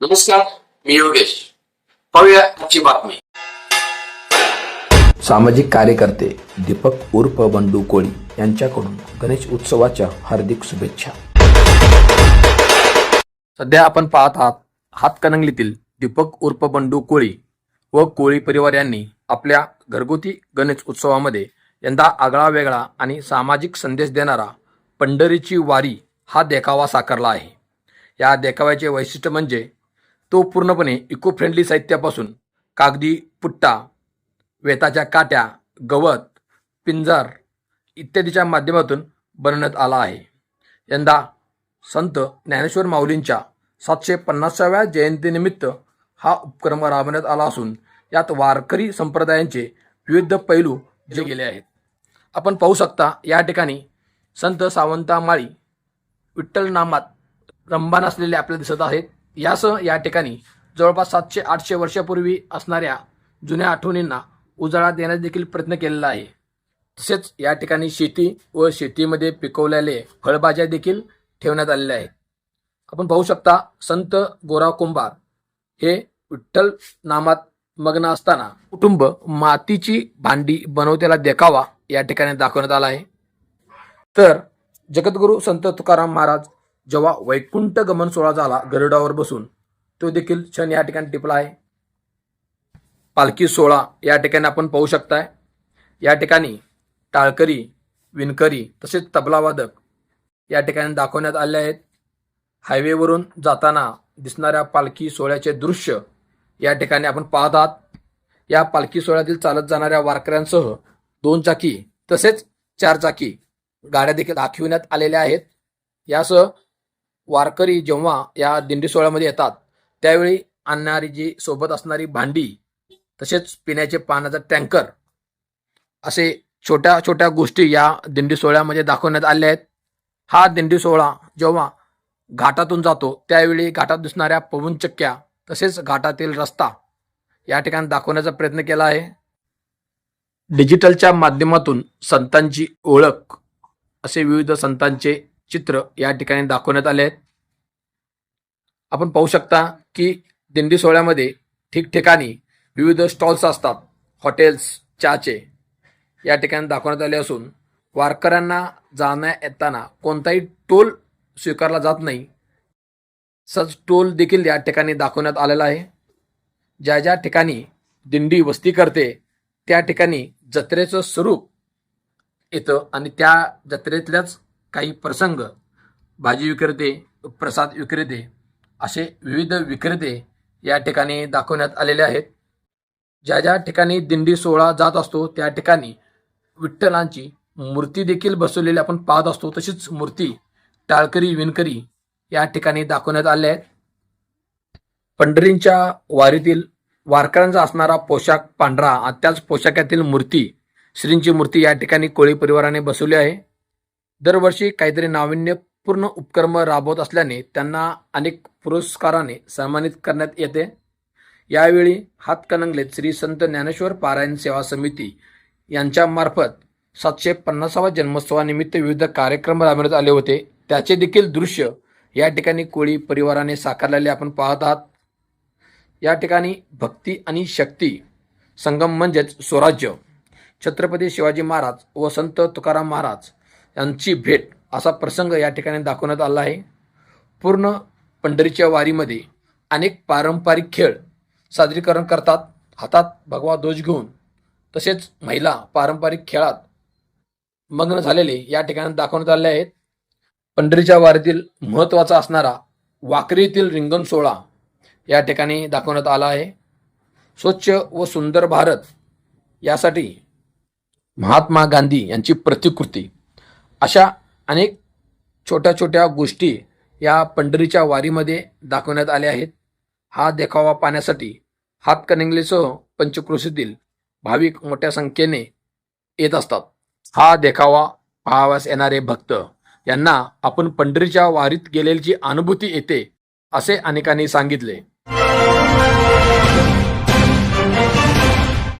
नमस्कार मी योगेश. पाहूया आजची बातमी. सामाजिक कार्यकर्ते दीपक उर्फ बंडू कोळी यांच्याकडून गणेश उत्सवाच्या हार्दिक शुभेच्छा. सध्या आपण पाहत आहात हातकणंगलीतील दीपक उर्फ बंडू कोळी व कोळी परिवार यांनी आपल्या घरगुती गणेश उत्सवामध्ये यंदा आगळा वेगळा आणि सामाजिक संदेश देणारा पंढरीची वारी हा देखावा साकारला आहे. या देखाव्याचे वैशिष्ट्य म्हणजे तो पूर्णपणे इको फ्रेंडली साहित्यापासून कागदी पुट्टा वेताच्या काट्या गवत पिंजर इत्यादीच्या माध्यमातून बनवण्यात आला आहे. यंदा संत ज्ञानेश्वर माऊलींच्या सातशे पन्नासाव्या जयंतीनिमित्त हा उपक्रम राबवण्यात आला असून यात वारकरी संप्रदायांचे विविध पैलू जे गेले आहेत. आपण पाहू शकता या ठिकाणी संत सावंता माळी विठ्ठल नामात रंबान असलेले आपल्याला दिसत आहेत. यासह या ठिकाणी जवळपास सातशे आठशे वर्षापूर्वी असणाऱ्या जुन्या आठवणींना उजाळा देण्याचा देखील प्रयत्न केलेला आहे. तसेच या ठिकाणी शेती व शेतीमध्ये पिकवलेले फळभाज्या देखील ठेवण्यात आलेल्या आहेत. आपण पाहू शकता संत गोराव कुंभार हे विठ्ठल नामात मग्न असताना कुटुंब मातीची भांडी बनवतेला देखावा या ठिकाणी दाखवण्यात आला आहे. तर जगद्गुरू संत तुकाराम महाराज जेव्हा वैकुंठ गमन सोहळा झाला गरुडावर बसून तो देखील क्षण या ठिकाणी टिपला आहे. पालखी सोहळा या ठिकाणी आपण पाहू शकताय. या ठिकाणी टाळकरी विणकरी तसेच तबलावादक या ठिकाणी दाखवण्यात आले आहेत. हायवेवरून जाताना दिसणाऱ्या पालखी सोहळ्याचे दृश्य या ठिकाणी आपण पाहत आहात या पालखी सोहळ्यातील चालत जाणाऱ्या वारकऱ्यांसह दोन चाकी तसेच चार चाकी गाड्या देखील दाखविण्यात आलेल्या आहेत. यासह वारकरी जेव्हा या दिंडी सोहळ्यामध्ये येतात त्यावेळी आणणारी जी सोबत असणारी भांडी तसेच पिण्याचे पाण्याचा टँकर असे छोट्या छोट्या गोष्टी या दिंडी सोहळ्यामध्ये दाखवण्यात आल्या आहेत. हा दिंडी सोहळा जेव्हा घाटातून जातो त्यावेळी घाटात दिसणाऱ्या पवनचक्क्या तसेच घाटातील रस्ता या ठिकाणी दाखवण्याचा प्रयत्न केला आहे. डिजिटलच्या माध्यमातून संतांची ओळख असे विविध संतांचे चित्र या ठिकाणी दाखवण्यात आले आहेत. आपण पाहू शकता की दिंडी सोहळ्यामध्ये ठिकठिकाणी विविध स्टॉल्स असतात. हॉटेल्स चहाचे या ठिकाणी दाखवण्यात आले असून वारकऱ्यांना जाण्या येताना कोणताही टोल स्वीकारला जात नाही. सच टोल देखील या ठिकाणी दाखवण्यात आलेला आहे. ज्या ज्या ठिकाणी दिंडी वस्ती करते त्या ठिकाणी जत्रेचं स्वरूप येतं आणि त्या जत्रेतल्याच काही प्रसंग भाजी विक्रेते प्रसाद विक्रेते असे विविध विक्रेते या ठिकाणी दाखवण्यात आलेले आहेत. ज्या ज्या ठिकाणी दिंडी सोहळा जात असतो त्या ठिकाणी विठ्ठलांची मूर्ती देखील बसवलेली आपण पाहत असतो. तशीच मूर्ती टाळकरी विणकरी या ठिकाणी दाखवण्यात आल्या आहेत. पंढरींच्या वारीतील वारकऱ्यांचा असणारा पोशाख पांढरा त्याच पोशाखातील मूर्ती श्रींची मूर्ती या ठिकाणी कोळी परिवाराने बसवली आहे. दरवर्षी काहीतरी नाविन्यपूर्ण उपक्रम राबवत असल्याने त्यांना अनेक पुरस्काराने सन्मानित करण्यात येते. यावेळी हातकणंगलेत श्री संत ज्ञानेश्वर पारायण सेवा समिती यांच्यामार्फत सातशे पन्नासावा जन्मोत्सवानिमित्त विविध कार्यक्रम राबवण्यात आले होते. त्याचे देखील दृश्य या ठिकाणी कोळी परिवाराने साकारलेले आपण पाहत आहात. या ठिकाणी भक्ती आणि शक्ती संगम म्हणजेच स्वराज्य. छत्रपती शिवाजी महाराज व संत तुकाराम महाराज यांची भेट असा प्रसंग या ठिकाणी दाखवण्यात आला आहे. पूर्ण पंढरीच्या वारीमध्ये अनेक पारंपरिक खेळ सादरीकरण करतात हातात भगवा ध्वज घेऊन. तसेच महिला पारंपरिक खेळात मग्न झालेले या ठिकाणी दाखवण्यात आले आहेत. पंढरीच्या वारीतील महत्त्वाचा असणारा वाकरीतील रिंगण सोहळा या ठिकाणी दाखवण्यात आला आहे. स्वच्छ व सुंदर भारत यासाठी महात्मा गांधी यांची प्रतिकृती. अशा अनेक छोट्या छोट्या गोष्टी या पंढरीच्या वारीमध्ये दाखवण्यात आल्या आहेत. हा देखावा पाहण्यासाठी हातकणंगलेसह पंचक्रोशीतील भाविक मोठ्या संख्येने येत असतात. हा देखावा पाहाव्यास येणारे भक्त यांना आपण पंढरीच्या वारीत गेलेली अनुभूती येते असे अनेकांनी सांगितले.